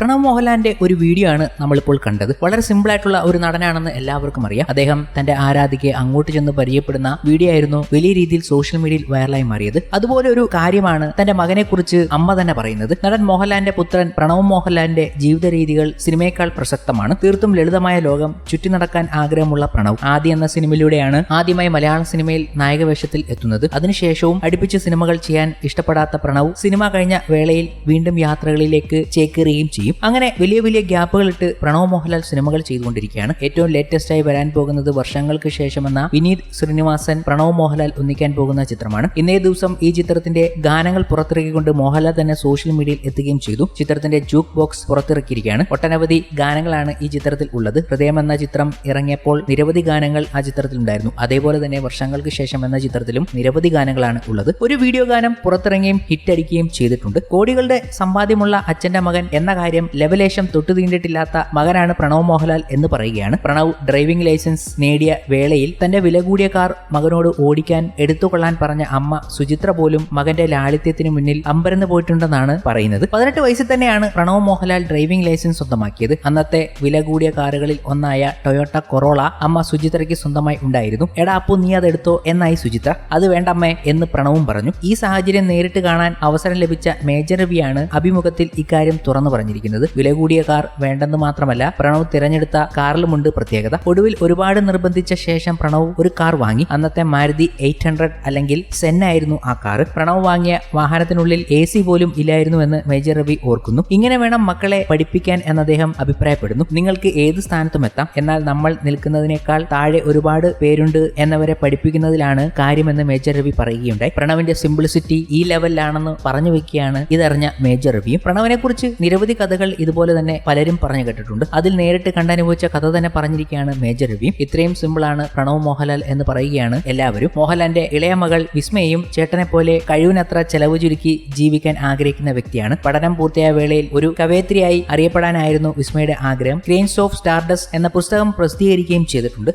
പ്രണവ് മോഹൻലാലിന്റെ ഒരു വീഡിയോ ആണ് നമ്മളിപ്പോൾ കണ്ടത്. വളരെ സിമ്പിൾ ആയിട്ടുള്ള ഒരു നടനാണെന്ന് എല്ലാവർക്കും അറിയാം. അദ്ദേഹം തന്റെ ആരാധികയെ അങ്ങോട്ട് ചെന്ന് പരിചയപ്പെടുന്ന വീഡിയോ ആയിരുന്നു വലിയ രീതിയിൽ സോഷ്യൽ മീഡിയയിൽ വൈറലായി മാറിയത്. അതുപോലെ ഒരു കാര്യമാണ് തന്റെ മകനെ കുറിച്ച് അമ്മ തന്നെ പറയുന്നത്. നടൻ മോഹൻലാലിന്റെ പുത്രൻ പ്രണവ് മോഹൻലാലിന്റെ ജീവിത രീതികൾ സിനിമയേക്കാൾ പ്രസക്തമാണ്. തീർത്തും ലളിതമായ ലോകം ചുറ്റി നടക്കാൻ ആഗ്രഹമുള്ള പ്രണവ് ആദ്യ എന്ന സിനിമയിലൂടെയാണ് ആദ്യമായി മലയാള സിനിമയിൽ നായകവേഷത്തിൽ എത്തുന്നത്. അതിനുശേഷവും അടുപ്പിച്ച് സിനിമകൾ ചെയ്യാൻ ഇഷ്ടപ്പെടാത്ത പ്രണവ് സിനിമ കഴിഞ്ഞ വേളയിൽ വീണ്ടും യാത്രകളിലേക്ക് ചേക്കേറുകയും ചെയ്യും. അങ്ങനെ വലിയ വലിയ ഗ്യാപ്പുകൾ ഇട്ട് പ്രണവ് മോഹൻലാൽ സിനിമകൾ ചെയ്തുകൊണ്ടിരിക്കുകയാണ്. ഏറ്റവും ലേറ്റസ്റ്റ് ആയി വരാൻ പോകുന്നത് വർഷങ്ങൾക്ക് ശേഷമെന്ന വിനീത് ശ്രീനിവാസൻ പ്രണവ് മോഹൻലാൽ ഒന്നിക്കാൻ പോകുന്ന ചിത്രമാണ്. ഇന്നേ ദിവസം ഈ ചിത്രത്തിന്റെ ഗാനങ്ങൾ പുറത്തിറക്കിക്കൊണ്ട് മോഹൻലാൽ തന്നെ സോഷ്യൽ മീഡിയയിൽ എത്തുകയും ചെയ്തു. ചിത്രത്തിന്റെ ജൂക്ക് ബോക്സ് പുറത്തിറക്കിയിരിക്കുകയാണ്. ഒട്ടനവധി ഗാനങ്ങളാണ് ഈ ചിത്രത്തിൽ ഉള്ളത്. ഹൃദയം എന്ന ചിത്രം ഇറങ്ങിയപ്പോൾ നിരവധി ഗാനങ്ങൾ ആ ചിത്രത്തിൽ ഉണ്ടായിരുന്നു. അതേപോലെ തന്നെ വർഷങ്ങൾക്ക് ശേഷം എന്ന ചിത്രത്തിലും നിരവധി ഗാനങ്ങളാണ് ഉള്ളത്. ഒരു വീഡിയോ ഗാനം പുറത്തിറങ്ങുകയും ഹിറ്റ് അടിക്കുകയും ചെയ്തിട്ടുണ്ട്. കോടികളുടെ സമ്പാദ്യമുള്ള അച്ഛന്റെ മകൻ എന്ന കാര്യം ലെവലേശം തൊട്ടു തീണ്ടിട്ടില്ലാത്ത മകനാണ് പ്രണവ് മോഹൻലാൽ എന്ന് പറയുകയാണ്. പ്രണവ് ഡ്രൈവിംഗ് ലൈസൻസ് നേടിയ വേളയിൽ തന്റെ വില കൂടിയ കാർ മകനോട് ഓടിക്കാൻ എടുത്തുകൊള്ളാൻ പറഞ്ഞ അമ്മ സുചിത്ര പോലും മകന്റെ ലാളിത്യത്തിന് മുന്നിൽ അമ്പരന്ന് പോയിട്ടുണ്ടെന്നാണ് പറയുന്നത്. പതിനെട്ട് വയസ്സിൽ തന്നെയാണ് പ്രണവ് മോഹൻലാൽ ഡ്രൈവിംഗ് ലൈസൻസ് സ്വന്തമാക്കിയത്. അന്നത്തെ വില കൂടിയ കാറുകളിൽ ഒന്നായ ടൊയോട്ട കൊറോള അമ്മ സുചിത്രയ്ക്ക് സ്വന്തമായി ഉണ്ടായിരുന്നു. എടാ അപ്പു നീ അതെടുത്തോ എന്നായി സുചിത്ര. അത് വേണ്ടമ്മേ എന്ന് പ്രണവും പറഞ്ഞു. ഈ സാഹചര്യം നേരിട്ട് കാണാൻ അവസരം ലഭിച്ച മേജർ രവിയാണ് അഭിമുഖത്തിൽ ഇക്കാര്യം തുറന്നു പറഞ്ഞിരിക്കുന്നത്. വില കൂടിയ കാർ വേണ്ടെന്ന് മാത്രമല്ല പ്രണവ് തിരഞ്ഞെടുത്ത കാറിലുമുണ്ട് പ്രത്യേകത. ഒടുവിൽ ഒരുപാട് നിർബന്ധിച്ച ശേഷം പ്രണവ് ഒരു കാർ വാങ്ങി. അന്നത്തെ മാരുതി എയ്റ്റ് ഹൺഡ്രഡ് അല്ലെങ്കിൽ സെൻ ആയിരുന്നു ആ കാർ പ്രണവ് വാങ്ങിയ വാഹനത്തിനുള്ളിൽ എ സി പോലും ഇല്ലായിരുന്നു എന്ന് മേജർ രവി ഓർക്കുന്നു. ഇങ്ങനെ വേണം മക്കളെ പഠിപ്പിക്കാൻ എന്ന് അദ്ദേഹം അഭിപ്രായപ്പെടുന്നു. നിങ്ങൾക്ക് ഏത് സ്ഥാനത്തും എത്താം. എന്നാൽ നമ്മൾ നിൽക്കുന്നതിനേക്കാൾ താഴെ ഒരുപാട് പേരുണ്ട് എന്നവരെ പഠിപ്പിക്കുന്നതിലാണ് കാര്യമെന്ന് മേജർ രവി പറയുകയുണ്ടായി. പ്രണവിന്റെ സിംപ്ലിസിറ്റി ഈ ലെവലിലാണെന്ന് പറഞ്ഞു വെക്കുകയാണ് ഇതറിഞ്ഞ മേജർ രവിയും. പ്രണവിനെ കുറിച്ച് നിരവധി കഥകൾ ഇതുപോലെ തന്നെ പലരും പറഞ്ഞു കേട്ടിട്ടുണ്ട്. അതിൽ നേരിട്ട് കണ്ടനുഭവിച്ച കഥ തന്നെ പറഞ്ഞിരിക്കുകയാണ് മേജർ രവി. ഇത്രയും സിമ്പിളാണ് പ്രണവ് മോഹൻലാൽ എന്ന് പറയുകയാണ് എല്ലാവരും. മോഹൻലാലിന്റെ ഇളയ മകൾ വിസ്മയും ചേട്ടനെ പോലെ കഴിവിനത്ര ചെലവ് ചുരുക്കി ജീവിക്കാൻ ആഗ്രഹിക്കുന്ന വ്യക്തിയാണ്. പഠനം പൂർത്തിയായ വേളയിൽ ഒരു കവയത്രിയായി അറിയപ്പെടാനായിരുന്നു വിസ്മയുടെ ആഗ്രഹം. ക്രെയിൻസ് ഓഫ് സ്റ്റാർഡസ് എന്ന പുസ്തകം പ്രസിദ്ധീകരിക്കുകയും ചെയ്തിട്ടുണ്ട്.